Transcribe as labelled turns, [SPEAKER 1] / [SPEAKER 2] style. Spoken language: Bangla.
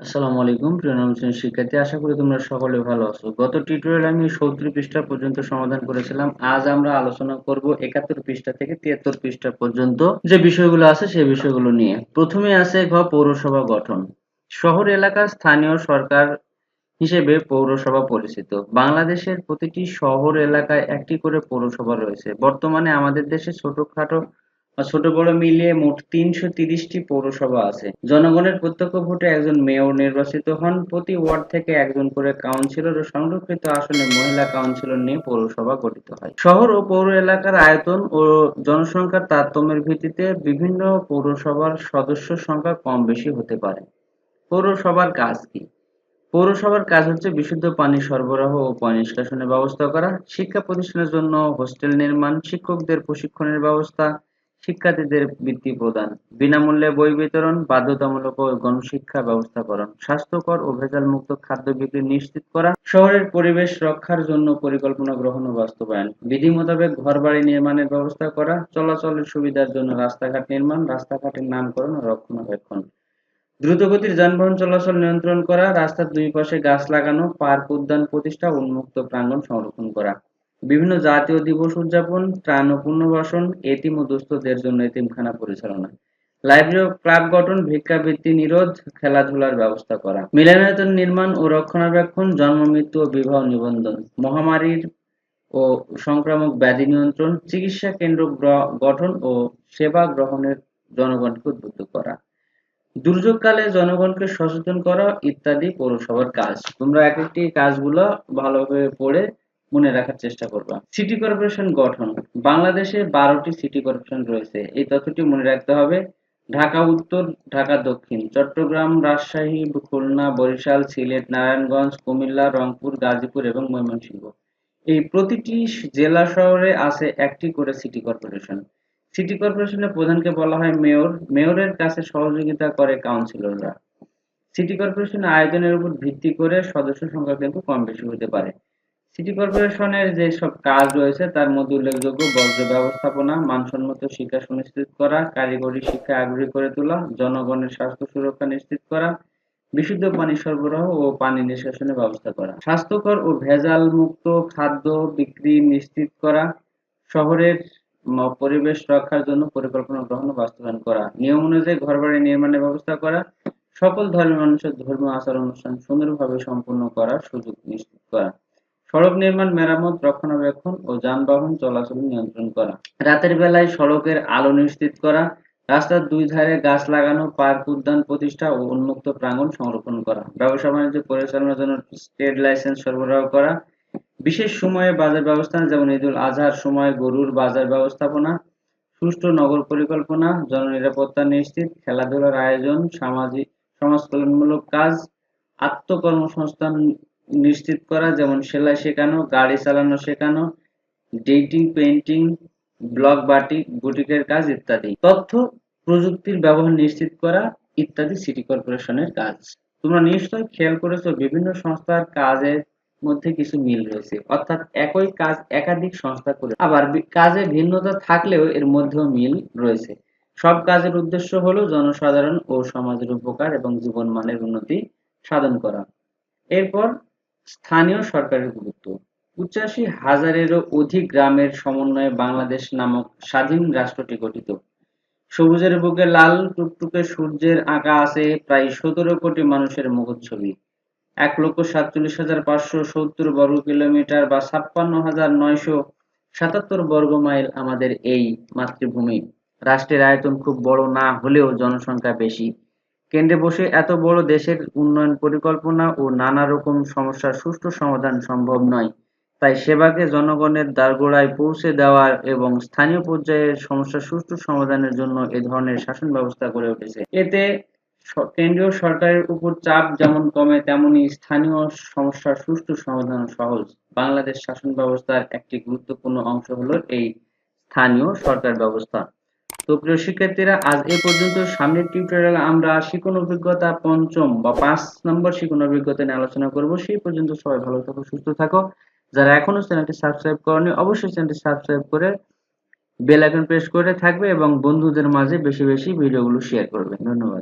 [SPEAKER 1] আসসালামু আলাইকুম, প্রিয় নবম শিক্ষার্থী। আশা করি তোমরা সকলে ভালো আছো। গত টিউটোরিয়ালে আমি সত্তর পৃষ্ঠা পর্যন্ত সমাধান করেছিলাম। আজ আমরা আলোচনা করব একাত্তর পৃষ্ঠা থেকে তিয়াত্তর পৃষ্ঠা পর্যন্ত যে বিষয়গুলো আছে সেই বিষয়গুলো নিয়ে। প্রথমে আছে ঘ, পৌরসভা গঠন। শহর এলাকার স্থানীয় সরকার হিসেবে পৌরসভা পরিচিত। বাংলাদেশের প্রতিটি শহর, এলাকায় একটি করে পৌরসভা রয়েছে। বর্তমানে আমাদের দেশে ছোটখাটো ছোট বড় মিলিয়ে মোট তিনশো তিরিশটি পৌরসভা আছে। জনগণের প্রত্যক্ষ ভোটে একজন মেয়র নির্বাচিত হন, প্রতি ওয়ার্ড থেকে একজন করে কাউন্সিলর ও সংরক্ষিত আসনে মহিলা কাউন্সিলর নিয়ে পৌরসভা গঠিত হয়। শহর ও পৌর এলাকার আয়তন ও জনসংখ্যার তারতম্যের ভিত্তিতে বিভিন্ন পৌরসভার সদস্য সংখ্যা কম বেশি হতে পারে। পৌরসভার কাজ কি? পৌরসভার কাজ হচ্ছে বিশুদ্ধ পানি সরবরাহ ও পানি নিষ্কাশনের ব্যবস্থা করা, শিক্ষা প্রতিষ্ঠানের জন্য হোস্টেল নির্মাণ, শিক্ষকদের প্রশিক্ষণের ব্যবস্থা শিক্ষার্থীদের বৃত্তি প্রদান, বিনামূল্যে বই বিতরণ, বাধ্যতামূলক ও গণশিক্ষা ব্যবস্থাকরণ স্বাস্থ্যকর ও ভেজালমুক্ত খাদ্য বিক্রি নিশ্চিত করা, শহরের পরিবেশ রক্ষার জন্য পরিকল্পনা গ্রহণ ও বাস্তবায়ন, বিধি মোতাবেক ঘরবাড়ি নির্মাণের ব্যবস্থা করা, চলাচলের সুবিধার জন্য রাস্তাঘাট নির্মাণ, রাস্তাঘাটের নামকরণ ও রক্ষণাবেক্ষণ। দ্রুতগতির যানবাহন চলাচল নিয়ন্ত্রণ করা, রাস্তার দুই পাশে গাছ লাগানো, পার্ক উদ্যান প্রতিষ্ঠা, উন্মুক্ত প্রাঙ্গণ সংরক্ষণ করা। বিভিন্ন জাতীয় দিবস উদযাপন ত্রাণ ও পুনর্বাসন এতিম ও দুস্থদের জন্য এতিমখানা পরিচালনা। লাইব্রেরি ক্লাব গঠন, ভিক্ষাবৃত্তি নিরোধ, খেলাধুলার ব্যবস্থা করা। মিলনায়তন নির্মাণ ও রক্ষণাবেক্ষণ, জন্ম, মৃত্যু ও বিবাহ নিবন্ধন, মহামারীর ও সংক্রামক ব্যাধি নিয়ন্ত্রণ, চিকিৎসা কেন্দ্র গঠন ও সেবা গ্রহণের জনগণকে উদ্বুদ্ধ করা। দুর্যোগকালে জনগণকে সচেতন করা ইত্যাদি পৌরসভার কাজ। তোমরা এক একটি কাজগুলো ভালোভাবে পড়ে মনে রাখার চেষ্টা করবা। সিটি কর্পোরেশন গঠন। বাংলাদেশে বারোটি সিটি কর্পোরেশন রয়েছে। এই তথ্যটি মনে রাখতে হবে। ঢাকা উত্তর, ঢাকা দক্ষিণ। চট্টগ্রাম, রাজশাহী, খুলনা, বরিশাল, সিলেট, নারায়ণগঞ্জ, কুমিল্লা, রংপুর, গাজীপুর এবং ময়মনসিংহ। এই প্রতিটি জেলা শহরে আছে একটি করে সিটি কর্পোরেশন সিটি কর্পোরেশনের প্রধানকে বলা হয় মেয়র। মেয়রের কাছে সহযোগিতা করে কাউন্সিলররা। সিটি কর্পোরেশনের আয়োজনের উপর ভিত্তি করে সদস্য সংখ্যা কিন্তু কম বেশি হতে পারে। সিটি কর্পোরেশনের যে সব কাজ রয়েছে, তার মধ্যে উল্লেখযোগ্য বর্জ্য ব্যবস্থাপনা, মানসম্মত শিক্ষা সুনিশ্চিত করা, কারিগরি শিক্ষা আগ্রহী করে তোলা, জনগণের স্বাস্থ্য সুরক্ষা নিশ্চিত করা, বিশুদ্ধ পানি সরবরাহ ও পানি নিষ্কাশনের ব্যবস্থা করা, স্বাস্থ্যকর ও ভেজাল মুক্ত খাদ্য বিক্রি নিশ্চিত করা, শহরের পরিবেশ রক্ষার জন্য পরিকল্পনা গ্রহণ বাস্তবায়ন করা, নিয়ম অনুযায়ী ঘরবাড়ি নির্মাণের ব্যবস্থা করা, সকল ধর্মের মানুষের ধর্মীয় আচার অনুষ্ঠান সুন্দরভাবে সম্পূর্ণ করার সুযোগ নিশ্চিত করা। সড়ক নির্মাণ, মেরামত, রক্ষণাবেক্ষণ ও যানবাহন চলাচল নিয়ন্ত্রণ করা। রাতের বেলায় সড়কের আলো নিশ্চিত করা, রাস্তার দুই ধারে গাছ লাগানো, পার্ক উদ্যান প্রতিষ্ঠা ও উন্মুক্ত প্রাঙ্গণ সংরক্ষণ করা, ব্যবসা বাণিজ্য পরিচালনার জন্য ট্রেড লাইসেন্স সরবরাহ করা, বিশেষ সময়ে বাজার ব্যবস্থাপনা যেমন ঈদুল আজহার সময় গরুর বাজার ব্যবস্থাপনা, সুষ্ঠু নগর পরিকল্পনা, জননিরাপত্তা নিশ্চিত, খেলাধুলার আয়োজন, সামাজিক সমাজ কল্যাণমূলক কাজ, আত্মকর্মসংস্থান নিশ্চিত করা, যেমন সেলাই শেখানো, গাড়ি চালানো শেখানো ডেটিং পেন্টিং ব্লক বাটিক বুটিকের কাজ ইত্যাদি। তথ্য, প্রযুক্তির ব্যবহার নিশ্চিত করা ইত্যাদি সিটি কর্পোরেশনের কাজ। তোমরা নিশ্চয় খেয়াল করেছ, বিভিন্ন সংস্থার কাজের মধ্যে কিছু মিল রয়েছে। অর্থাৎ একই কাজ একাধিক সংস্থা করে। আবার কাজে ভিন্নতা থাকলেও এর মধ্যেও মিল রয়েছে। সব কাজের উদ্দেশ্য হলো জনসাধারণ ও সমাজের উপকার এবং জীবন মানের উন্নতি সাধন করা। এরপর স্থানীয় সরকারের গুরুত্ব। পঁচাশি হাজারেরও অধিক গ্রামের সমন্বয়ে বাংলাদেশ নামক স্বাধীন রাষ্ট্রটি গঠিত। সবুজের বুকে লাল টুকটুকে সূর্যের আঁকা আছে প্রায় সতেরো কোটি মানুষের মুখচ্ছবি এক লক্ষ সাতচল্লিশ হাজার পাঁচশো সত্তর বর্গ কিলোমিটার বা ছাপ্পান্ন হাজার নয়শো সাতাত্তর বর্গ মাইল আমাদের এই মাতৃভূমি। রাষ্ট্রের আয়তন খুব বড় না হলেও জনসংখ্যা বেশি। কেন্দ্রে বসে এত বড় দেশের উন্নয়ন পরিকল্পনা ও নানা রকম সমস্যার সুষ্ঠু সমাধান সম্ভব নয়। তাই সেবাকে জনগণের দ্বারগোড়ায় পৌঁছে দেওয়ার এবং স্থানীয় পর্যায়ে সমস্যার সুষ্ঠু সমাধানের জন্য এ ধরনের শাসন ব্যবস্থা গড়ে উঠেছে। এতে কেন্দ্রীয় সরকারের উপর চাপ যেমন কমে, তেমনি স্থানীয় সমস্যার সুষ্ঠু সমাধান সহজ। বাংলাদেশ শাসন ব্যবস্থার একটি গুরুত্বপূর্ণ অংশ হলো এই স্থানীয় সরকার ব্যবস্থা। তো প্রিয় শিক্ষার্থীরা, আজ এ পর্যন্ত সামনের টিউটোরিয়াল আমরা শিখন অভিজ্ঞতা পঞ্চম বা পাঁচ নম্বর শিখন অভিজ্ঞতা নিয়ে আলোচনা করব। সেই পর্যন্ত সবাই ভালো থাকো, সুস্থ থাকো। যারা এখনও চ্যানেলটি সাবস্ক্রাইব করেনি, অবশ্যই চ্যানেলটি সাবস্ক্রাইব করে বেল আইকন প্রেস করে থাকবে এবং বন্ধুদের মাঝে বেশি বেশি ভিডিওগুলো শেয়ার করবে। ধন্যবাদ।